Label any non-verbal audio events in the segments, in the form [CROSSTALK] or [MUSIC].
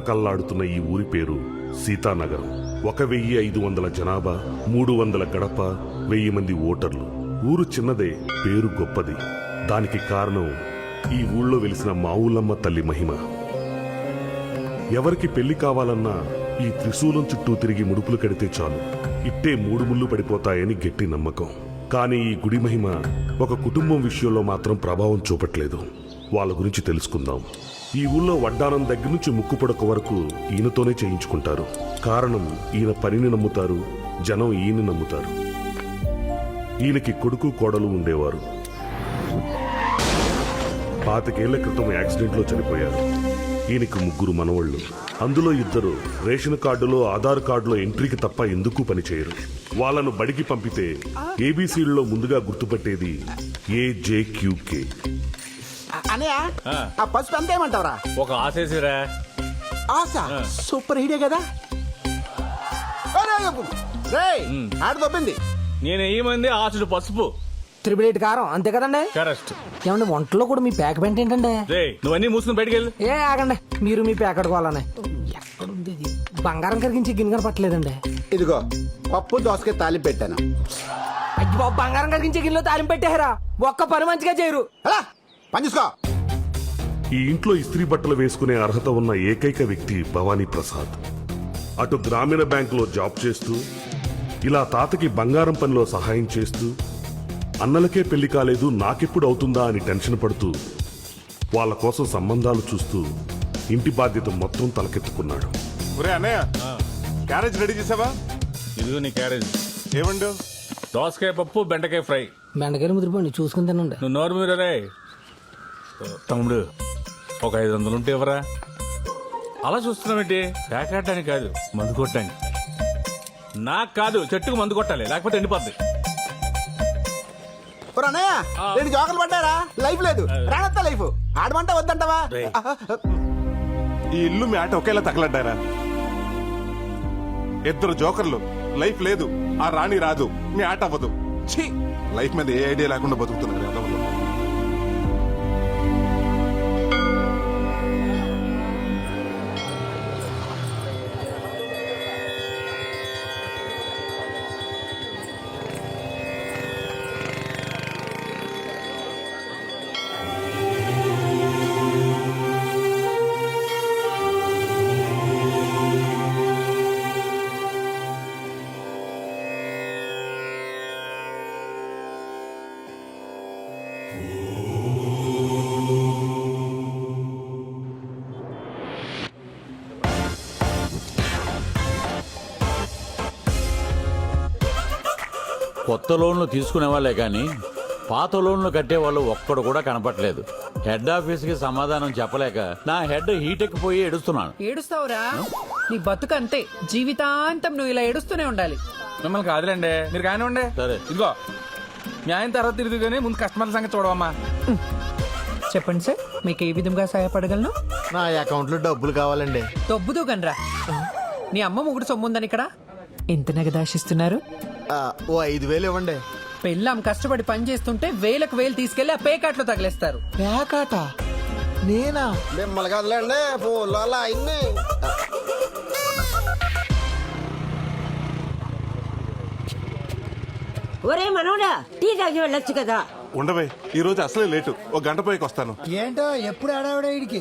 కల్లాడుతున్న ఈ ఊరి పేరు సీతానగరం. ఒక వెయ్యి ఐదు వందల జనాభా మూడు వందల గడప వెయ్యి మంది ఓటర్లు. ఊరు చిన్నదే పేరు గొప్పది. దానికి కారణం ఈ ఊళ్ళో వెలిసిన మావులమ్మ తల్లి మహిమ. ఎవరికి పెళ్ళి కావాలన్నా ఈ త్రిశూలం చుట్టూ తిరిగి ముడుపులు కడితే చాలు. ఇట్టే మూడు ముళ్ళు పడిపోతాయని గట్టి నమ్మకం. కానీ ఈ గుడి మహిమ ఒక కుటుంబం విషయంలో మాత్రం ప్రభావం చూపట్లేదు. వాళ్ళ గురించి తెలుసుకుందాం. ఈ ఊళ్ళో వడ్డానం దగ్గర నుంచి ముక్కుపడక వరకు ఈయనతోనే చేయించుకుంటారు. కారణం ఈయన పనిని నమ్ముతారు జనం ఈయన నమ్ముతారు. ఈయనకి కొడుకు కోడలు ఉండేవారు. పాతికేళ్ళ క్రితం యాక్సిడెంట్లో చనిపోయారు. ఈయనకి ముగ్గురు మనవళ్ళు. అందులో ఇద్దరు రేషన్ కార్డులో ఆధార్ కార్డులో ఎంట్రీకి తప్ప ఎందుకు పనిచేయరు? వాళ్ళను బడికి పంపితే ఏబీసీల్లో ముందుగా గుర్తుపట్టేది ఏజేక్యూకే అనయా ఆ. పసుపు ఎంత ఏమంటావరా ఒక ఆశేసిరా ఆశ? సూపర్ హీడే కదా? రే ఆడ దొబ్బింది. నేను ఏమంది ఆశుడు పసుపు. త్రిబుల్ ఎయిట్ కారం అంతే కదండి? కరెక్ట్ ఏమండి వంటలో కూడా మీ ప్యాక్ పెంట ఏంటండి? రే నువ్వన్నీ మూసుకుని బయటికి వెళ్ళు. ఏ ఆగండి మీరు మీ ప్యాక్ అడుకోవాలని ఎక్కడుంది ఇది? బంగారం కరిగించి గిన్నె కనపట్లేదండి ఇదిగో పప్పు దోసకాయ తాలింపు పెట్టాను. అయ్యి బంగారం కరిగించే గిన్నెలో తాలింపు పెట్టారా? ఒక్క పని మంచిగా చేయరు. ఎలా పని చూసుకో. ఈ ఇంట్లో ఇస్త్రీ బట్టలు వేసుకునే అర్హత ఉన్న ఏకైక వ్యక్తి భవానీ ప్రసాద్. అటు గ్రామీణ బ్యాంకులో జాబ్ చేస్తూ ఇలా తాతకి బంగారం పనిలో సహాయం చేస్తూ అన్నలకే పెళ్ళి కాలేదు నాకెప్పుడు అవుతుందా అని టెన్షన్ పడుతూ వాళ్ళ కోసం సంబంధాలు చూస్తూ ఇంటి బాధ్యత మొత్తం తలకెత్తుకున్నాడు. ఒరే అన్నయ్య క్యారేజ్ రెడీ చేసావా? ఇదిగో నీ క్యారేజ్. ఏమండు? దోసకాయ పప్పు బెండకాయ ఫ్రై. బెండకాయలు ముదిరిపోండి చూసుకుని తినండి. నువ్వు నోరు తమ్ముడు ఒక ఐదు వందలు ఉంటే ఎవరా అలా చూస్తున్నావేంటి? పేకాడడానికి కాదు మందు కొట్టడానికి. నాకు కాదు చెట్టుకు మందు కొట్టాలి లేకపోతే ఎండిపోద్ది. అన్నయ్య రెండు జోకలు పడ్డారా? లైఫ్ లేదు. రానత్తా లైఫ్. ఆడమంట వద్దంటావా? రేయ్. ఈ ఇల్లు మీ ఆట ఒకేలా తగలడ్డారా? ఇద్దరు జోకర్లు లైఫ్ లేదు. ఆ రాణి రాదు మీ ఆట అవ్వదు. ఛీ! లైఫ్ మీద ఏ ఐడియా లేకుండా బతుకుతున్నారు. కొత్త లోన్లు తీసుకునే వాళ్ళే కానీ పాత లోన్లు కట్టే వాళ్ళు ఒక్కడు కూడా కనపట్లేదు హెడ్ ఆఫీస్కి సమాధానం చెప్పలేక నా హెడ్ హీట్ ఎక్కిపోయి ఎడుస్తున్నాను ఏడుస్తావురా? నీ బతుకు అంతే. జీవితాంతం నువ్వు ఇలా ఏడుస్తూనే ఉండాలి. మిమ్మల్ని కాదులేండి. మీరు కానివ్వండి. సరే. ఇదిగో మీ ఆయన తర్వాత తిరిగి కానీ ముందు కస్టమర్ల సంగతి చూడవమ్మా. చెప్పండి సార్ మీకు ఏ విధంగా సహాయపడగలను? నా అకౌంట్లో డబ్బులు కావాలండి. దొబ్బుదు గనరా నీ అమ్మ ముగుడు సొమ్ముందని ఇక్కడ. ఎంత నగదాశిస్తున్నారు? ఆ, ఓ ఐదు వేలు ఇవ్వండి. పెళ్ళాం కష్టపడి పని చేస్తుంటే వేలకు వేలు తీసుకెళ్ళి ఆ పేకాట్లో తగిలేస్తారు. ప్యాకాట నేనా? మిమ్మల్ని కదలండి ఫోన్లో అలా అయింది ఒరే మనోడా టీ తాగి వెళ్ళొచ్చు కదా? ఉండవే ఈ రోజు అసలే లేటు. ఒక గంట పైకి వస్తాను. ఏంటో ఎప్పుడు ఆడావిడ ఇడికి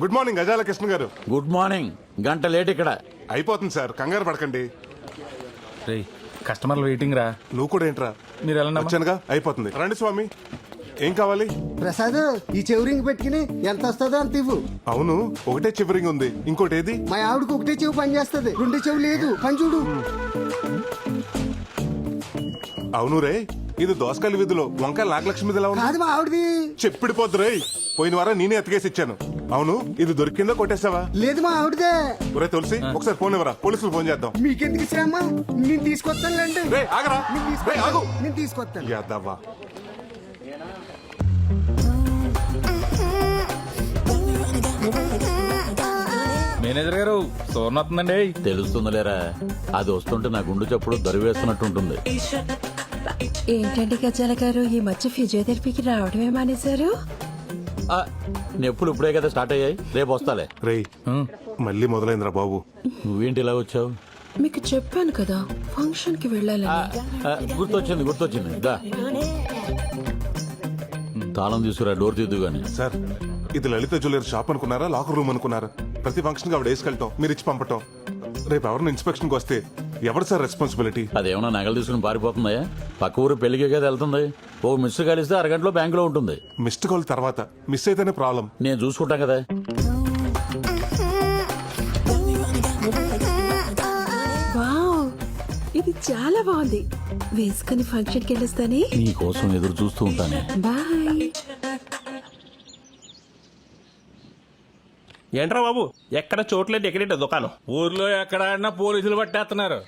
గుడ్ మార్నింగ్ గజాల కృష్ణ గారు. గుడ్ మార్నింగ్ గంట లేట్ ఇక్కడ. అయిపోతుంది సార్ కంగారు పడకండి. రే కస్టమర్లు వెయిటింగ్ రా. నువ్వు కూడా ఏంట్రా? మీరు వెళ్ళండి వచ్చానుగా అయిపోతుంది. రండి స్వామి ఏం కావాలి? ప్రసాద్ ఈ చెవురింగ్ పెట్టుకుని ఎంత వస్తుందో అంత ఇవ్వు. అవును ఒకటే చివరింగ్ ఉంది. ఇంకోటి ఏది మా ఆవిడకి ఒకటే చెవు పని చేస్తుంది. రెండు చెవు లేదు. పని చూడు. అవును రే ఇది దోసకాయల వీధిలో వంకాయల నాగలక్ష్మి ఎలా ఉంది? కాదు మా ఆవిడది. చెప్పిడిపోద్దు రే పోయిన వారం నేనే ఎత్తుకేసి ఇచ్చాను. అవును? ఇది దొరికిందో కొట్టేసావా లేదు మా ఆవిడదే. ఒరే తులసి ఒకసారి ఫోన్ ఇవ్వరా? పోలీసులు ఫోన్ చేద్దాం. మీకెందుకు శ్రమ నేను తీసుకొస్తానులేండి రే ఆగరా. నేను రే ఆగు. తీసుకొస్తాను నేను తీసుకొస్తాను. యాదవ్వా మేనేజర్ గారు సోర్ణ వస్తుందండి తెలుస్తుందిలేరా. అది వస్తుంటే నా గుండు చప్పుడు దరివేస్తున్నట్టుంటుంది. ఏంటండి గజాల గారు? ఈ మధ్య ఫిజియోథెరపీకి రావడమే మానేశారు? నొప్పులు ఇప్పుడే కదా స్టార్ట్ అయ్యాయి. రేపు వస్తాలే. రేయ్ మళ్ళీ మొదలైందిరా బాబు. నువ్వేంటి ఇలా వచ్చావు? మీకు చెప్పాను కదా ఫంక్షన్కి వెళ్ళాలని. ఆ, గుర్తొచ్చింది గుర్తొచ్చింది. దా. తాళం తీసుకురా డోర్ తీద్దు గాని. సార్ ఇది లలిత జ్యువెలరీ షాప్ అనుకున్నారా లాకర్ రూమ్ అనుకున్నారా? ప్రతి ఫంక్షన్కి ఆవిడ వేసుకెళ్ళటం మీరు ఇచ్చి పంపటం. రేపు ఎవరిని ఇన్స్పెక్షన్కి వస్తే ఎవరు సార్ రెస్పాన్సిబిలిటీ అదేమన్నా నగలు తీసుకుని పారిపోతుందా పక్క ఊరు పెళ్ళికే కదా వెళ్తుంది. ఓ మిస్ కలిస్తే అరగంటలో బ్యాంకులో ఉంటుంది. మిస్డ్ కాల్ తర్వాత. మిస్ అయితేనే ప్రాబ్లం నేను చూసుకుంటా కదా. వావ్! ఇది చాలా బాగుంది. వేసుకుని ఫంక్షన్కి వెళ్ళొస్తానే? నీ కోసం ఎదురు చూస్తూ ఉంటాను. బాయ్. ఏంట్రా బాబు? ఎక్కడ చోట్లేదు ఎక్కడేట దుకాణం? ఊర్లో ఎక్కడ ఆడినా పోలీసులు పట్టేస్తున్నారు.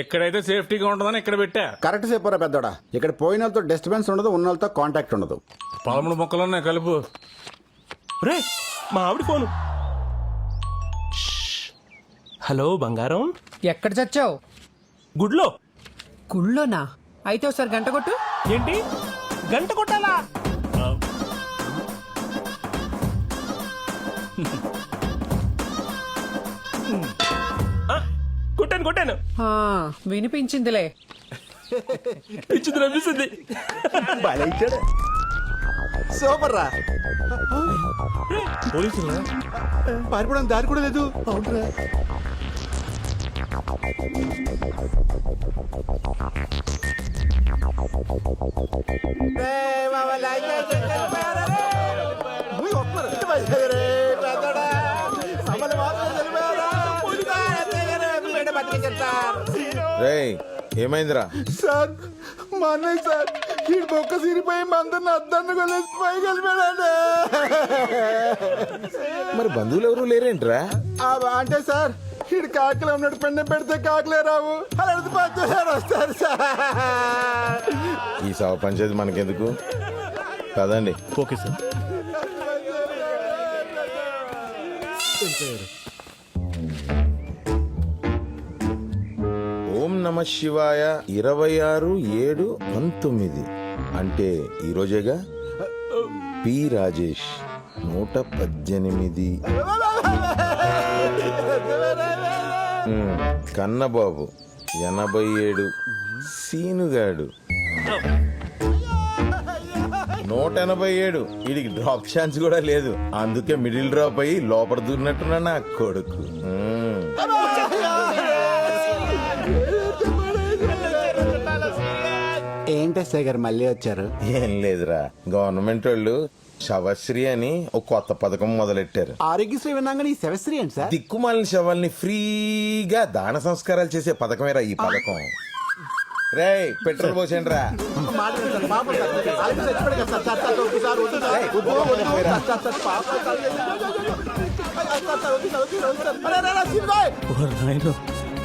ఎక్కడైతే సేఫ్టీగా ఉంటుందని ఇక్కడ పెట్టా. కరెక్ట్ చెప్పారా పెద్దోడా? ఇక్కడ పోయిన వాళ్ళతో డిస్టర్బెన్స్ ఉండదు ఉన్న వాళ్ళతో కాంటాక్ట్ ఉండదు. పదమూడు మొక్కలు ఉన్నాయి కలుపు. రే మా ఆవిడ ఫోను. హలో బంగారం? ఎక్కడ చచ్చావు? గుడ్లో. గుళ్ళోనా? అయితే ఒకసారి గంట కొట్టు. ఏంటి? గంట కొట్టాలా? [LAUGHS] కొట్టాను కొట్టాను. ఆ, వినిపించిందిలే. పిచ్చింది. సూపర్ రా. పోలీసులు? పారిపోవడం దారి కూడా లేదు. అవునరా. రేయ్ ఏమైందిరా? సార్ మా అన్నయ్య సార్ ఈ బొక్క సిరిపోయి మందరిని అద్దాన్ని కొలేసి పైకి వెళ్ళిపోయాడు మరి బంధువులు ఎవరు లేరేంట్రా? అంటే సార్ ఈడు కాకలు ఉన్నాడు పెండ పెడితే కాకలే రావు. అలాంటి పచ్చసారి వస్తారు సార్? ఈ సవ పంచేది మనకెందుకు? కదండి ఓకే సార్. నమ శివాయ. ఇరవై ఆరు ఏడు పంతొమ్మిది. అంటే ఈరోజేగా పి రాజేష్ నూట పద్దెనిమిది. కన్నబాబు ఎనభై ఏడు సీనుగాడు నూట ఎనభై ఏడు వీడికి డ్రాప్ ఛాన్స్ కూడా లేదు. అందుకే మిడిల్ డ్రాప్ అయ్యి లోపల దూరినట్టున్నా నా కొడుకు. ఏంటి ఎస్ఐ గారు మళ్ళీ వచ్చారు ఏం లేదురా గవర్నమెంట్ వాళ్ళు శవశ్రీ అని ఒక కొత్త పథకం మొదలెట్టారు ఆరోగ్యశ్రీ విన్నాక ఈ శవశ్రీ ఏంటి సార్ దిక్కుమాలిన శవాల్ని ఫ్రీగా దాన సంస్కారాలు చేసే పథకమేరా ఈ పథకం రే పెట్రోల్ పోసేయండి రా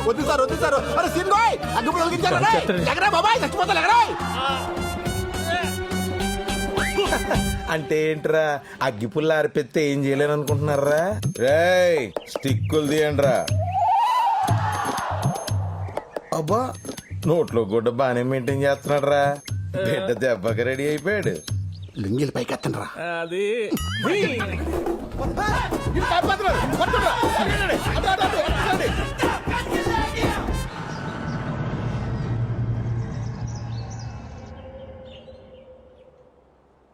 వద్దు సార్, వద్దు సార్. అరే, అరే, అరే, సీన్గాయ్. వద్దు సార్ వద్దు సార్ అరే సీన్గాయ్ అగ్గిపుడు వెలిగించారు రే. ఎగరా బాబాయ్ చచ్చిపోతాను ఎగరా అంటే ఏంట్రా అగ్గిపుల్ల ఆరిపెత్తే ఏం చేయలేను అనుకుంటున్నారా రేయ్ స్టిక్కులు తీయండి రా అబ్బా నోట్లో గుడ్డ బాగానే మెయింటైన్ చేస్తున్నాడు రా బిడ్డ దెబ్బకి రెడీ అయిపోయాడు లింగిల్ పైకి ఎత్తండి రా అది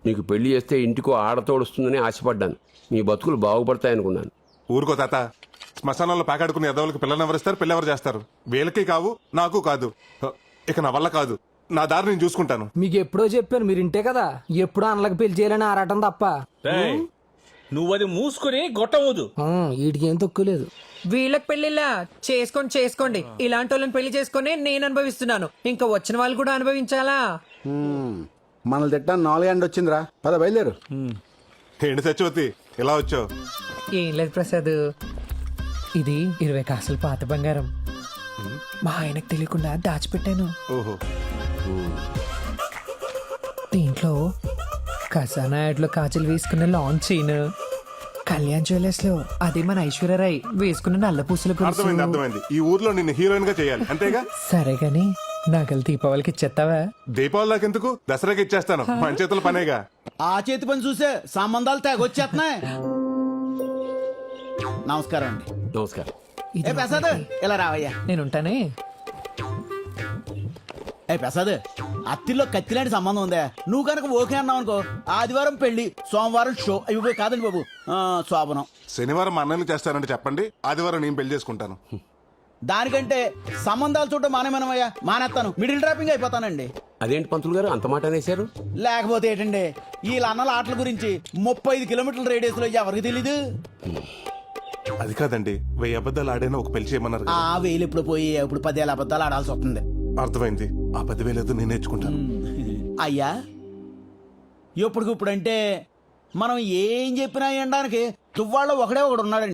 నీకు పెళ్ళి చేస్తే ఇంటికో ఆడతోడుస్తుందని ఆశపడ్డాను. మీ బతుకులు బాగుపడతాయనుకున్నాను. ఊరుకో తాత. శ్మశానంలో పాకాడుకుని ఎదవలకి పిల్లలు ఎవరిస్తారు పిల్ల ఎవరు చేస్తారు? వీళ్ళకి కావు నాకు కాదు. ఇక నా వల్ల కాదు. నా దారి నేను చూసుకుంటాను. మీకు ఎప్పుడో చెప్పాను మీరు ఇంటే కదా. ఎప్పుడో అన్నలకు పెళ్ళి చేయాలని ఆరాటం తప్ప. రేయ్, నువ్వు అది మూసుకుని గొట్టవద్దు. వీటికి ఏం తక్కువ లేదు. వీళ్ళకి పెళ్ళిలా చేసుకొని చేసుకోండి. ఇలాంటి వాళ్ళని పెళ్ళి చేసుకొని నేను అనుభవిస్తున్నాను. ఇంకా వచ్చిన వాళ్ళు కూడా అనుభవించాలా? మనల్ని తిట్టా నాలుగు ఎండ వచ్చిందిరా. పద బయలుదేరు. ఏంటి సత్యవతి? ఇలా వచ్చావు? ఏం లేదు ప్రసాద్. ఇది ఇరవై కాసులు పాత బంగారం. మా ఆయనకు తెలియకుండా దాచిపెట్టాను. ఓహో. దీంట్లో ఖజానా యాడ్లో కాజల్ వేసుకున్న లాంగ్ చైన్ కళ్యాణ్ జ్యువెలర్స్లో అదే మన ఐశ్వర్యరాయ్ వేసుకున్న నల్ల పూసల అర్థమైంది అర్థమైంది. ఈ ఊర్లో నిన్ను హీరోయిన్గా చేయాలి. అంతేగా? సరే గాని నాకల్ దీపావళికి ఇచ్చేస్తావా? దీపావళి దాకెందుకు దసరాకి ఇచ్చేస్తాను. మన చేతుల పనేగా. ఆ చేతి పని చూసే సంబంధాలు తెగొచ్చేస్తున్నాయి నమస్కారం అండి. నమస్కారం. ఏ ప్రసాద్ ఇలా రావయ్యా. నేను ఉంటానే ఏ ప్రసాద్ అత్తిలో కత్తిలాంటి సంబంధం ఉందా? నువ్వు కనుక ఓకే అన్నావు అనుకో ఆదివారం పెళ్ళి సోమవారం షో ఇవి కాదండి బాబు. ఆ, శోభనం. శనివారం మా చేస్తానంటే చెప్పండి ఆదివారం నేను పెళ్ళి చేసుకుంటాను. దానికంటే సంబంధాలు చూడటం మానేమనమయ్యా? మానేస్తాను మిడిల్ డ్రాపింగ్ అయిపోతానండి. అదేంటి పంతులు గారు? అంత మాట అనేశారు? లేకపోతే ఏంటండి? వీళ్ళ అన్నల ఆటల గురించి ముప్పై ఐదు కిలోమీటర్ల రేడియస్లో ఎవరికి తెలీదు? అది కాదండి. వెయ్యి అబద్ధాలు ఆడైనా ఒక పెళ్ళి చేయమన్నారు ఆ. వేలు ఇప్పుడు పోయి ఇప్పుడు పదేళ్ళ అబద్ధాలు ఆడాల్సి వస్తుంది. అర్థమైంది. ఆ పదివేలు ఏదో నేను నేర్చుకుంటాను. అయ్యా ఇప్పటికిప్పుడు అంటే మనం ఏం చెప్పినా ఎండానికి తువ్వాళ్ళు ఒకడే ఒకడు ఉన్నాడండి.